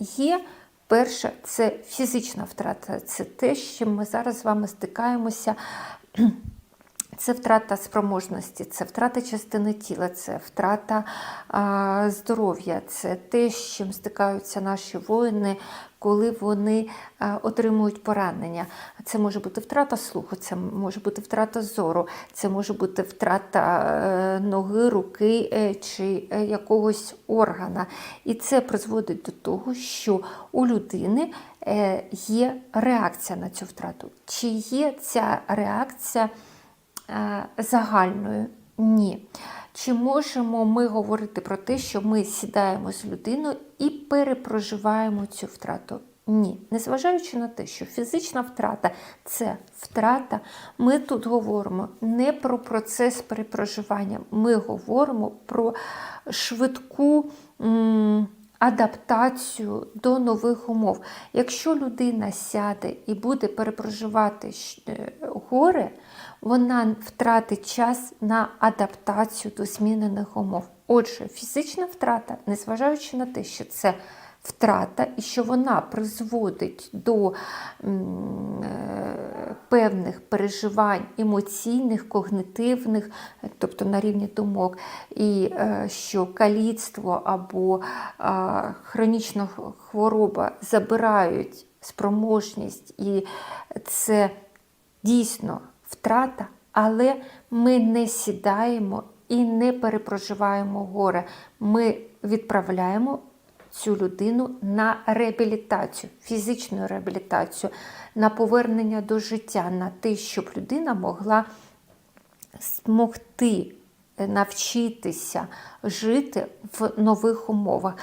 є. Перше, це фізична втрата, це те, з чим ми зараз з вами стикаємося. Це втрата спроможності, це втрата частини тіла, це втрата а, здоров'я, це те, з чим стикаються наші воїни, коли вони а, отримують поранення. Це може бути втрата слуху, це може бути втрата зору, це може бути втрата е, ноги, руки е, чи е, якогось органа. І це призводить до того, що у людини е, є реакція на цю втрату. Чи є ця реакція? Е, загальною? Ні. Чи можемо ми говорити про те, що ми сідаємо з людиною і перепроживаємо цю втрату? Ні. Незважаючи на те, що фізична втрата це втрата, ми тут говоримо не про процес перепроживання, ми говоримо про швидку. Адаптацію до нових умов. Якщо людина сяде і буде перепроживати е, вона втратить час на адаптацію до змінених умов. Отже, фізична втрата, незважаючи на те, що це втрата і що вона призводить до е, певних переживань емоційних, когнитивних, тобто на рівні думок, і е, що каліцтво або хронічна хвороба забирають спроможність, і це дійсно втрата, але ми не сідаємо і не перепроживаємо горе. Ми відправляємо цю людину на реабілітацію, фізичну реабілітацію, на повернення до життя, на те, щоб людина могла змогти навчитися жити в нових умовах.